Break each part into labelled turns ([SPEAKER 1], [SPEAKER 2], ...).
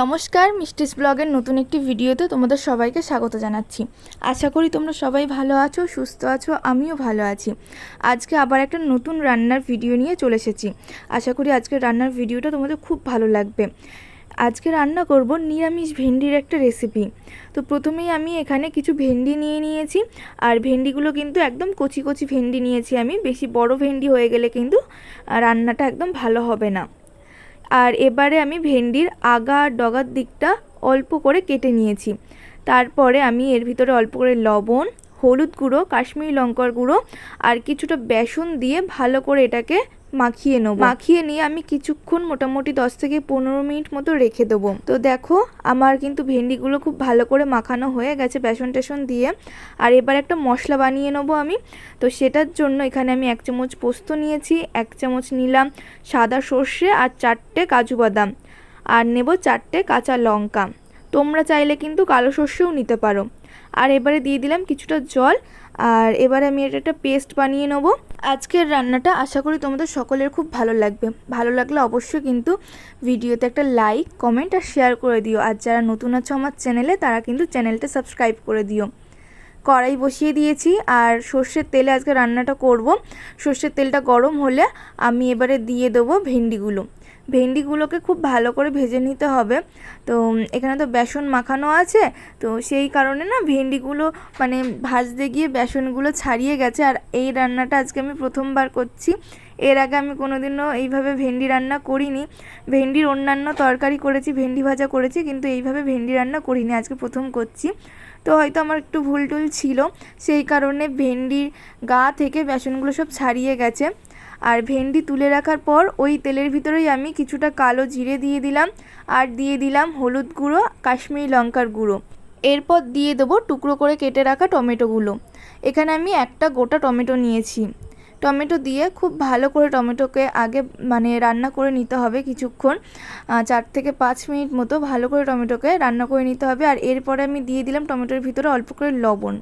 [SPEAKER 1] নমস্কার, মিষ্টিস ব্লগের নতুন একটি ভিডিওতে তোমাদের সবাইকে স্বাগত জানাচ্ছি। আশা করি তোমরা সবাই ভালো আছো, সুস্থ আছো, আমিও ভালো আছি। আজকে আবার একটা নতুন রান্নার ভিডিও নিয়ে চলে এসেছি। আশা করি আজকের রান্নার ভিডিওটা তোমাদের খুব ভালো লাগবে। আজকে রান্না করব নিরামিষ ভেন্ডির একটা রেসিপি তো প্রথমেই আমি এখানে কিছু ভেন্ডি নিয়ে নিয়েছি। আর ভেন্ডিগুলো কিন্তু একদম কচি কচি ভেন্ডি নিয়েছি আমি। বেশি বড় ভেন্ডি হয়ে গেলে কিন্তু রান্নাটা একদম ভালো হবে না। আর এবারে আমি ভেন্ডির আগা আর ডগার দিকটা অল্প করে কেটে নিয়েছি। তারপরে আমি এর ভিতরে অল্প করে লবণ, হলুদ গুঁড়ো, কাশ্মীরি লঙ্কার গুঁড়ো আর কিছুটা বেসন দিয়ে ভালো করে এটাকে মাখিয়ে নেব। মাখিয়ে নিয়ে আমি কিছুক্ষণ মোটামুটি দশ থেকে পনেরো মিনিট মতো রেখে দেবো। তো দেখো, আমার কিন্তু ভেন্ডিগুলো খুব ভালো করে মাখানো হয়ে গেছে বেসন টেসন দিয়ে। আর এবার একটা মশলা বানিয়ে নেব আমি। তো সেটার জন্য এখানে আমি এক চামচ পোস্ত নিয়েছি, এক চামচ নিলাম সাদা সর্ষে আর চারটে কাজু বাদাম। আর নেব চারটে কাঁচা লঙ্কা। তোমরা চাইলে কিন্তু কালো সর্ষেও নিতে পারো। আর এবারে দিয়ে দিলাম কিছুটা জল। আর এবারে আমি এটা একটা পেস্ট বানিয়ে নেব। আজকের রান্নাটা আশা করি তোমাদের সকলের খুব ভালো লাগবে। ভালো লাগলে অবশ্যই কিন্তু ভিডিওতে একটা লাইক কমেন্ট আর শেয়ার করে দিও। আর যারা নতুন আছো আমার চ্যানেলে, তারা কিন্তু চ্যানেলটা সাবস্ক্রাইব করে দিও। কড়াই বসিয়ে দিয়েছি আর সর্ষের তেলে আজকে রান্নাটা করব। সর্ষের তেলটা গরম হলে আমি এবারে দিয়ে দেবো ভেন্ডিগুলো। ভেন্ডিগুলোকে খুব ভালো করে ভেজে নিতে হবে। তো এখানে তো বেসন মাখানো আছে। তো, সেই কারণে না ভেন্ডিগুলো মানে ভাজতে গিয়ে বেসনগুলো ছাড়িয়ে গেছে। আর এই রান্নাটা আজকে আমি প্রথমবার করছি। এর আগে আমি কোনোদিনও এইভাবে ভেন্ডি রান্না করিনি। ভেন্ডির অন্যান্য তরকারি করেছি, ভেন্ডি ভাজা করেছি, কিন্তু এইভাবে ভেন্ডি রান্না করিনি। আজকে প্রথম করছি। তো, হয়তো আমার একটু ভুল টুল ছিল। সেই কারণে ভেন্ডির গা থেকে বেসনগুলো সব ছাড়িয়ে গেছে। আর ভেন্ডি তুলে রাখার পর ওই তেলের ভিতরেই আমি কিছুটা কালো জিরে দিয়ে দিলাম আর দিয়ে দিলাম হলুদ গুঁড়ো, কাশ্মীরি লঙ্কার গুঁড়ো। এরপর দিয়ে দেবো টুকরো করে কেটে রাখা টমেটোগুলো। এখানে আমি একটা গোটা টমেটো নিয়েছি। টমেটো দিয়ে খুব ভালো করে টমেটোকে আগে মানে রান্না করে নিতে হবে কিছুক্ষণ চার থেকে পাঁচ মিনিট মতো ভালো করে টমেটোকে রান্না করে নিতে হবে। আর এরপরে আমি দিয়ে দিলাম টমেটোর ভিতরে অল্প করে লবণ।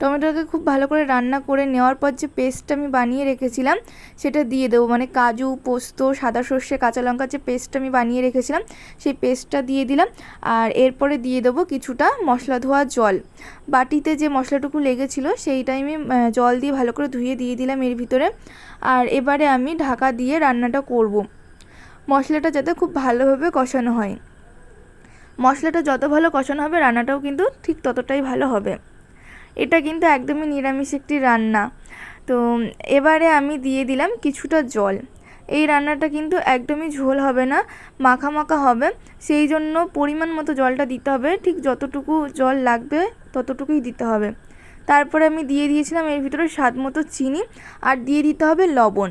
[SPEAKER 1] টমেটোকে খুব ভালো করে রান্না করে নেওয়ার পর যে পেস্টটা আমি বানিয়ে রেখেছিলাম, সেটা দিয়ে দেবো। মানে কাজু, পোস্ত, সাদা সর্ষে, কাঁচা লঙ্কার যে পেস্টটা আমি বানিয়ে রেখেছিলাম, সেই পেস্টটা দিয়ে দিলাম। আর এরপরে দিয়ে দেবো কিছুটা মশলা ধোয়া জল। বাটিতে যে মশলাটুকু লেগেছিলো সেইটাই আমি জল দিয়ে ভালো করে ধুয়ে দিয়ে দিলাম এর ভিতরে। আর এবারে আমি ঢাকা দিয়ে রান্নাটা করব। মশলাটা যাতে খুব ভালোভাবে কষানো হয়। মশলাটা যত ভালো কষানো হবে, রান্নাটাও কিন্তু ঠিক ততটাই ভালো হবে। এটা কিন্তু একদমই নিরামিষ একটি রান্না। তো এবারে আমি দিয়ে দিলাম কিছুটা জল। এই রান্নাটা কিন্তু একদমই ঝোল হবে না, মাখা মাখা হবে। সেই জন্য পরিমাণ মতো জলটা দিতে হবে, ঠিক যতটুকু জল লাগবে ততটুকুই দিতে হবে। তারপরে আমি দিয়ে দিয়েছিলাম এর ভিতরে স্বাদ মতো চিনি আর দিয়ে দিতে হবে লবণ।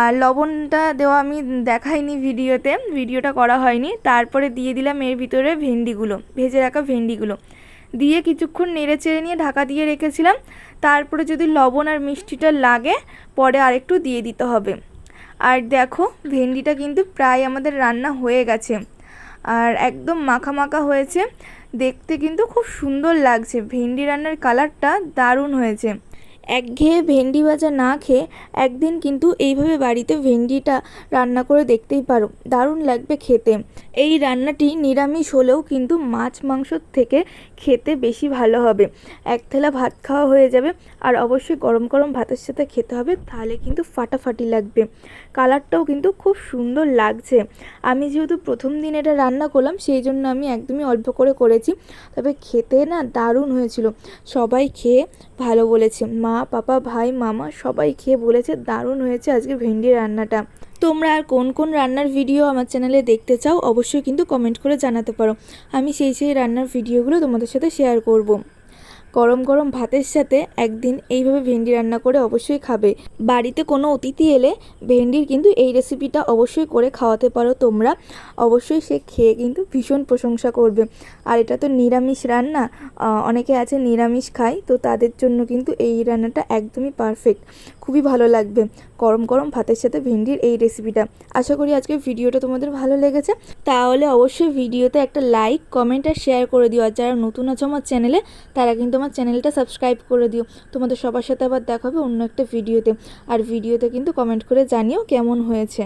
[SPEAKER 1] আর লবণটা দেওয়া আমি দেখাইনি ভিডিওতে, ভিডিওটা করা হয়নি। তারপরে দিয়ে দিলাম এর ভিতরে ভেন্ডিগুলো, ভেজে রাখা ভেন্ডিগুলো। দিয়ে কিছুক্ষণ নেড়ে চেড়ে নিয়ে ঢাকা দিয়ে রেখেছিলাম। তারপরে যদি লবণ আর মিষ্টিটা লাগে, পরে আরেকটু দিয়ে দিতে হবে। আর দেখো, ভেন্ডিটা কিন্তু প্রায় আমাদের রান্না হয়ে গেছে। আর একদম মাখা মাখা হয়েছে। দেখতে কিন্তু খুব সুন্দর লাগছে। ভেন্ডি রান্নার কালারটা দারুণ হয়েছে। একঘেয়ে ভেন্ডি ভাজা না খেয়ে একদিন কিন্তু এইভাবে বাড়িতে ভেন্ডিটা রান্না করে দেখতেই পারো। দারুণ লাগবে খেতে। এই রান্নাটি নিরামিষ হলেও কিন্তু মাছ মাংসর থেকে খেতে বেশি ভালো হবে। এক থেলা ভাত খাওয়া হয়ে যাবে আর অবশ্যই গরম গরম ভাতের সাথে খেতে হবে, তাহলে কিন্তু ফাটাফাটি লাগবে। কালারটাও কিন্তু খুব সুন্দর লাগছে। আমি যেহেতু প্রথম দিন এটা রান্না করলাম, সেই জন্য আমি একদমই অল্প করে করেছি। তবে খেতে না দারুণ হয়েছিল। সবাই খেয়ে ভালো বলেছে। মা পাপা ভাই, মামা সবাই খেয়ে বলেছে দারুণ হয়েছে আজকে ভেন্ডি রান্নাটা তোমরা আর কোন কোন রান্নার ভিডিও আমার চ্যানেলে দেখতে চাও, অবশ্যই কিন্তু কমেন্ট করে জানাতে পারো আমি সেই সেই রান্নার ভিডিওগুলো তোমাদের সাথে শেয়ার করব। গরম গরম ভাতের সাথে একদিন এইভাবে ভেন্ডি রান্না করে অবশ্যই খাবে। বাড়িতে কোনো অতিথি এলে ভেন্ডির কিন্তু এই রেসিপিটা অবশ্যই করে খাওয়াতে পারো তোমরা। অবশ্যই সে খেয়ে কিন্তু ভীষণ প্রশংসা করবে। আর এটা তো নিরামিষ রান্না অনেকে আছে নিরামিষ খায়, তো তাদের জন্য কিন্তু এই রান্নাটা একদমই পারফেক্ট খুবই ভালো লাগবে গরম গরম ভাতের সাথে ভেন্ডির এই রেসিপিটা আশা করি আজকে ভিডিওটা তোমাদের ভালো লেগেছে। তাহলে অবশ্যই ভিডিওতে একটা লাইক কমেন্ট আর শেয়ার করে দিও। আর যারা নতুন আছে আমার চ্যানেলে তারা কিন্তু আমার চ্যানেলটা সাবস্ক্রাইব করে দিও। তোমাদের সবার সাথে আবার দেখাবে অন্য একটা ভিডিওতে। আর ভিডিওতে কিন্তু কমেন্ট করে জানিও কেমন হয়েছে।